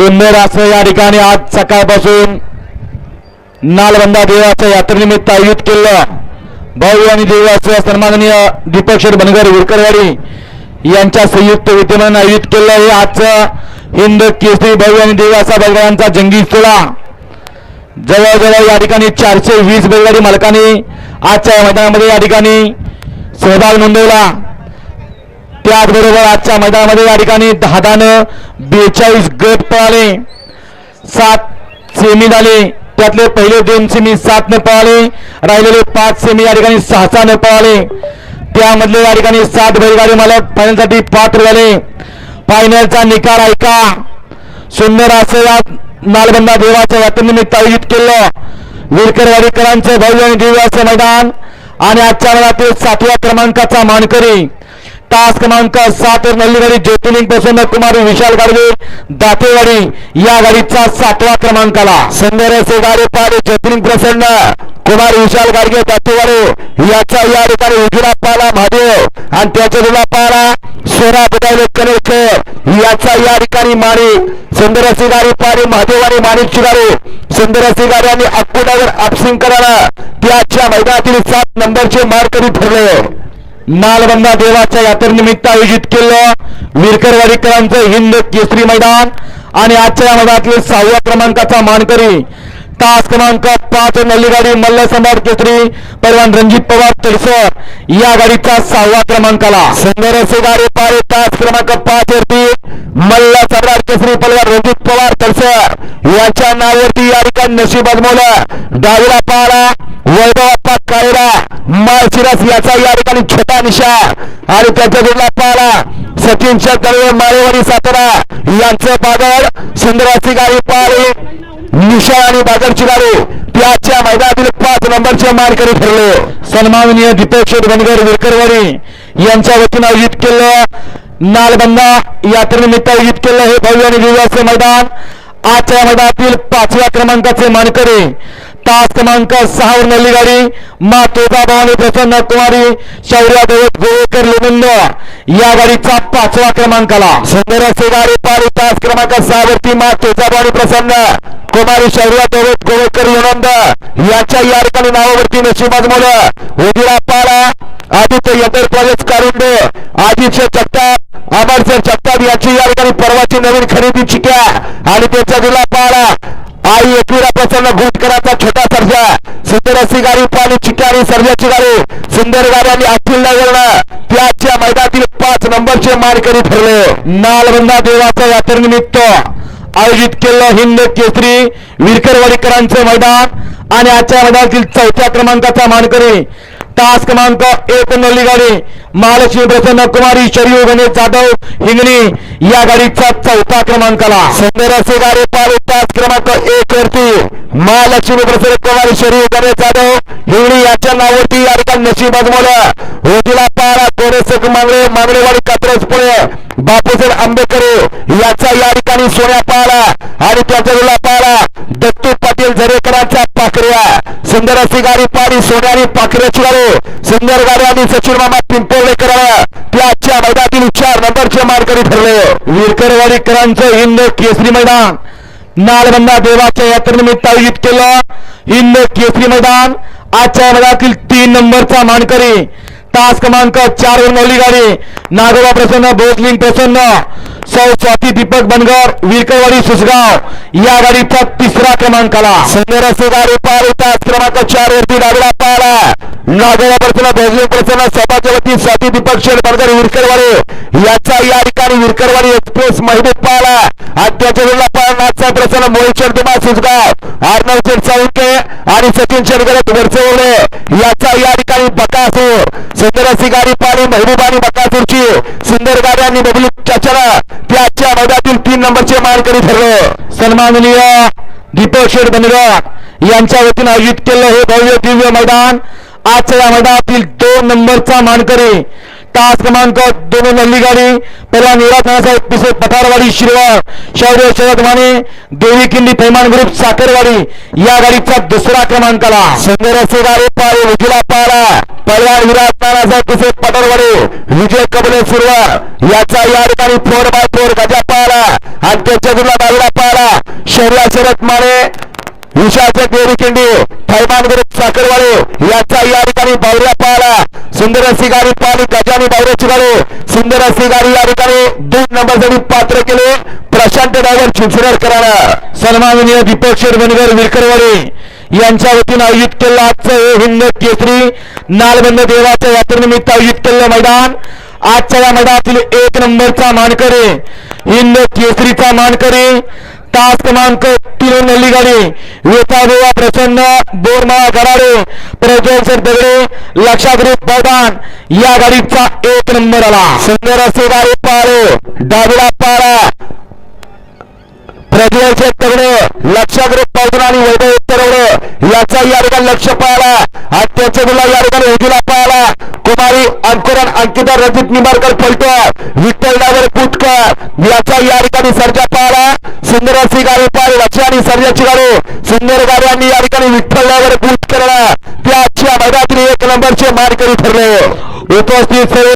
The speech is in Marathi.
सुंदर असं या ठिकाणी आज सकाळपासून नालबंदा देवाच्या यात्रेनिमित्त आयोजित केलं. भव्य आणि देवाचं असं सन्माननीय दीपक शेठ बनगर विरकरवाडी यांच्या संयुक्त विद्यमानं आयोजित केलं. हे आजचं हिंद केसरी भव्य आणि देवासा असा बैलगाड्यांचा जंगी सोहळा. जवळजवळ या ठिकाणी चारशे वीस बैलगाडी मालकांनी आजच्या मैदानामध्ये या ठिकाणी सहभाग नोंदवला. त्याचबरोबर आजच्या मैदानामध्ये या ठिकाणी दहादानं बेचाळीस गट पळाले सात सेमी झाले. त्यातले पहिले दोन सेमी सात न पळाले राहिलेले पाच सेमी या ठिकाणी सहा सहा न पळाले. त्यामधले या ठिकाणी सात बैलगाडी मालक फायनलसाठी पात्र झाले. फायनलचा निकाल ऐका. सुंदर असं या नालबंदा देवाच्या यात्रेनिमित्त आयोजित केलं. विरकरवाडीकरांचं भव्य आणि दिव्य असं मैदान. आणि आजच्या मैदानातील सातव्या क्रमांकाचा मानकरी तास क्रमांक सात वर नल्लीवाडी ज्योतिर्लिंग प्रसन्न कुमार विशाल गाडवे दातेवाडी या गाडीचा सातवा क्रमांकाला सुंदर असे गाडी पाडे ज्योतिर्लिंग प्रसन्न कुमार विशाल गाडगे दातेवाडे याचा या ठिकाणी उजरा पाला महादेव आणि त्याच्या दुला पाला सोरा बुदावले कनेरकर. याचा या ठिकाणी माने सुंदर अशी गाडी पाडे महादेव आणि माणिक गाडी सुंदर अशी गाडी आणि अक्कुडावर आपसिंग करायला त्याच्या मैदानातील सात नंबरचे मारकरी ठरले. नालबंदा देवाच्या यात्रेनिमित्त आयोजित केलं विरकरवाडीकरांचं हिंद केसरी मैदान आणि आजच्या या मैदानातील सहाव्या क्रमांकाचा मानकरी तास क्रमांक पाच नल्लीगाडी मल्ल सम्राट केसरी परवान रणजित पवार तडसर या गाडीचा सहाव्या क्रमांकाला. सुंदर असे गाडी पारे तास क्रमांक पाच मल्ल सम्राट केसरी पलवार रणजित पवार तडसर याच्या नावावरती या ठिकाणी नशीब अजमवलं. डावीला पाला वैभवाप्पा कायरा माळशिरस याचा या ठिकाणी छोटा निशा. आणि त्याच्या जोडला पाला सचिन शेतकरी माळेवाडी सातारा. यांचं बादल सुंदराची गाडी पाळी निशा आणि बाजारची गाडी. त्याच्या मैदानातील पाच नंबरचे मानकरी ठरले. सन्माननीय दीपक शेठ बनगर विरकरवाडी यांच्या वतीनं आयोजित केलं. नालबंदा यात्रेनिमित्त आयोजित केलं हे भव्य आणि दिव्य असे मैदान. आजच्या मैदानातील पाचव्या क्रमांकाचे मानकरी. तास क्रमांक सहावर नल्ली गाडी. मा तुळजाभवानी प्रसन्न कुमारी शौर्या गोवेकर लिमिंद या गाडीचा पाचवा क्रमांकाला. सुंदर असे गाडी पारी तास क्रमांक सहावरती मा तुळजाभवानी प्रसन्न कुमारी शौर्या देवत गोवेकर लिनंद याच्या या ठिकाणी नावावरती नशीब आजमवलं उदिरा पाला आदित्य यंदर कॉलेज कारुंड आदित्य जगताप. अमरसर जगताप याची या ठिकाणी परवाची नवीन खरेदी चिक्या. आणि त्याचा दिला पाळा आई एकविरा प्रसन्न घोटकराचा छोटा सर्जा. सुंदर अशी गाडी पाणी चिक्या आणि सर्जाची गाडी. सुंदर गाडी आणि अखिल नगरनं त्याच्या मैदानातील पाच नंबरचे मानकरी ठरले. नालबंदा देवाच्या यात्रेनिमित्त आयोजित केलं हिंद केसरी विरकरवाडीकरांचं मैदान. आणि आजच्या मैदानातील चौथ्या क्रमांकाचा मानकरी तास क्रमांक एक नल्ली गाडी महालक्ष्मी प्रसन्न कुमारी शरीर गणेश जाधव हिंगणी या गाडीचा चौथा क्रमांकाला. सुंदर असे गाडी पाळी तास क्रमांक एक वरती. महालक्ष्मी प्रसन्न कुमारी शरीर गणेश जाधव हिंगणी याच्या नावावरती या ठिकाणी नशीब आजमवलं होतीला पारा कोरेसक मांगडे मांगडेवाडी कात्रज पुणे. बापूसाहेब आंबेडकर याचा या ठिकाणी सोन्या पाळा आणि त्याच्या वेळेला पाळा दत्तू पाटील झरेकरांचा पाखऱ्या सुंदर अशी गाडी पाडी सोन्यानी पाखऱ्याची गाडी सुंदर गाडी आणि सचिन मामा पिंपोळेकर त्याच्या मैदानातील चार नंबरचे मारकरी ठरले. विरकरवाडीकरांचं हिंद केसरी मैदान. नालबंदा देवाच्या यात्रेनिमित्त आयोजित केलं हिंद केसरी मैदान. आजच्या मैदानातील तीन नंबरचा मानकरी तास क्रमांक चार वर नवली गाडी. नागोबा प्रसन्न भोसलिंग प्रसन्न. सौ स्वाती दीपक बनगर विरकरवाडी सुसगाव। या गाडीचा तिसरा क्रमांकाला सुंदर गाडी पार होता क्रमांक चार वरती गाडीला पाला नागोबा प्रसन्न भोजन प्रसन्न सभाच्या वती स्वाती दीपक शेठ बनगर विरकरवाडी याचा या ठिकाणी विरकरवाडी एक्सप्रेस महबूब पाला आणि त्याच्या वेळेला पाला नाथचा प्रसन्न मोहित शर्मा सुसगाव। अर्णव शेठ साळुंके आणि सचिन शेटकर वरचवले हो याचा या ठिकाणी बकासूर। सुंदर अशी गाडी पुढची सुंदर गाडी आणि बबलू चाचरा त्याच्या मैदानातील तीन नंबरचे मानकरी ठरलं. सन्माननीय दीपक शेठ बनगा यांच्या वतीनं आयोजित केलं हे भव्य दिव्य मैदान. आजच्या या मैदानातील दोन नंबरचा मानकरी तास क्रमांक दोन नल्ली गाडी पहिला निराजनासाहेब पिसे पठारवाडी शिरवाळ शौर्य शरद माने देवी किंडी पैमान ग्रुप साखरवाडी या गाडीचा दुसरा क्रमांकाला. सुंदर असे गाडी पाळे उजला पाळा पहिला विराज नानासाहेब पिसे पठारवाडी विजय कबले सुरवार याचा या ठिकाणी फोर बाय फोर गजा पाळा आणि त्याच्या जुला डावीला पाळा शरद माने विशाचे देवीखिंडी थैमान ग्रुप साखरवाडे याचा या ठिकाणी बावऱ्या पाहिला सुंदर अशी गाडी पाहिली गजानी बावऱ्याची गाडी. सुंदर अशी गाडी या ठिकाणी दोन नंबर जरी पात्र केले. प्रशांत डायव्हर ड्रायव्हर चिंचरेकरांना सन्माननीय दीपक शेरवणकर विरकरवाडे. यांच्या वतीनं आयोजित केलं आजचं हे हिंद केसरी नालबंद देवाच्या यात्रेनिमित्त आयोजित केलेलं मैदान. आजच्या या मैदानातील एक नंबरचा मानकरी हिंद केसरीचा मानकरी तास क्रमांक तीन नल्ली गाडी वेताबुवा प्रसन्न बोरमाळा गराडे प्रज्वल सर दगडे लक्षागृत मैदान या गाडीचा एक नंबर आला. सुंदर असे गाडी पारो डावीला पारा प्रज्वल शेठ तगडे लक्षागृत पावडून आणि वैभव उत्तरवडे याचा या ठिकाणी लक्ष पाहिला आणि त्याच्या मुला या ठिकाणी उजूला पाहिला कुमारी अंकुरन अंकिता रजित निंबारकर फलटो विठ्ठल डागर पुटकर याचा या ठिकाणी सर्जा सुंदर अशी गाडी पाहिली लक्ष आणि सर्जाची गाडी. सुंदर गाड्यांनी या ठिकाणी विठ्ठलावर डागर करणार त्या आजच्या मैदानातील एक नंबरचे मारकरी ठरले. उपस्थित सर्व